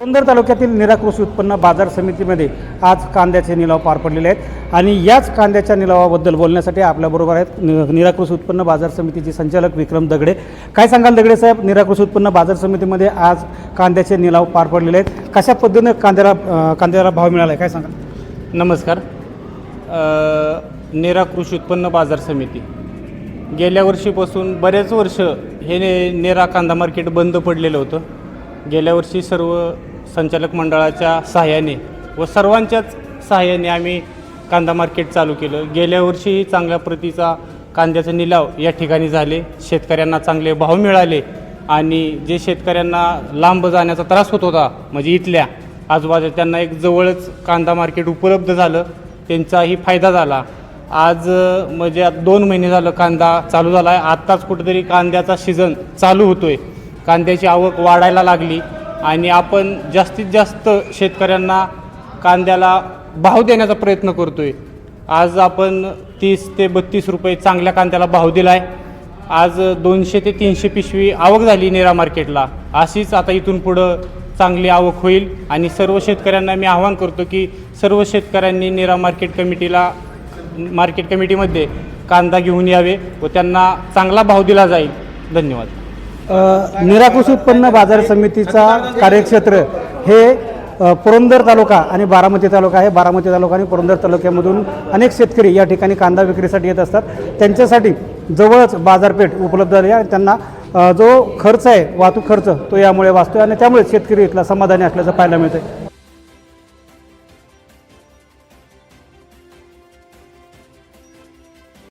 पुरंदर तालुक्यातील निरा कृषी उत्पन्न बाजार समितीमध्ये आज कांद्याचे निलाव पार पडलेले आहेत. आणि याच कांद्याच्या निलावाबद्दल बोलण्यासाठी आपल्याबरोबर आहेत नि- निरा कृषी उत्पन्न बाजार समितीचे संचालक विक्रम दगडे. काय सांगाल दगडे साहेब? निरा कृषी उत्पन्न बाजार समितीमध्ये आज कांद्याचे निलाव पार पडलेले आहेत. कशा पद्धतीनं कांद्याला कांद्याला भाव मिळाला आहे काय सांगाल? नमस्कार. निराकृषी कृषी उत्पन्न बाजार समिती. गेल्या वर्षीपासून बरेच वर्ष हे निरा नेरा कांदा मार्केट बंद पडलेलं होतं. गेल्या वर्षी सर्व संचालक मंडळाच्या सहाय्याने व सर्वांच्याच सहाय्याने आम्ही कांदा मार्केट चालू केलं. गेल्या वर्षीही चांगल्या प्रतीचा कांद्याचा निलाव या ठिकाणी झाले. शेतकऱ्यांना चांगले भाव मिळाले आणि जे शेतकऱ्यांना लांब जाण्याचा त्रास होत होता म्हणजे इथल्या आजूबाजू त्यांना एक जवळच कांदा मार्केट उपलब्ध झालं. त्यांचाही फायदा झाला. आज म्हणजे दोन महिने झालं कांदा चालू झाला आहे आत्ताच कुठेतरी कांद्याचा सीझन चालू होतो आहे कांद्याची आवक वाढायला लागली आणि आपण जास्तीत जास्त शेतकऱ्यांना कांद्याला भाव देण्याचा प्रयत्न करतो आहे आज आपण तीस ते बत्तीस रुपये चांगल्या कांद्याला भाव दिला आहे आज दोनशे ते तीनशे पिशवी आवक झाली नेरा मार्केटला. अशीच आता इथून पुढं चांगली आवक होईल आणि सर्व शेतकऱ्यांना मी आवाहन करतो की सर्व शेतकऱ्यांनी नेरा मार्केट कमिटीला मार्केट कमिटीमध्ये कांदा घेऊन यावे व त्यांना चांगला भाव दिला जाईल. धन्यवाद. अ, उत्पन्न बाजार समितीचा कार्यक्षेत्र हे पुरंदर तालुका आणि बारामती तालुका आहे. बारामती तालुका आणि पुरंदर तालुक्यामधून अनेक शेतकरी या ठिकाणी कांदा विक्रीसाठी येत असतात. त्यांच्यासाठी जवळच बाजारपेठ उपलब्ध झाली आणि त्यांना जो खर्च आहे वाहतूक खर्च तो यामुळे वाचतो आणि त्यामुळे शेतकरी इथला समाधानी असल्याचं पाहायला मिळतं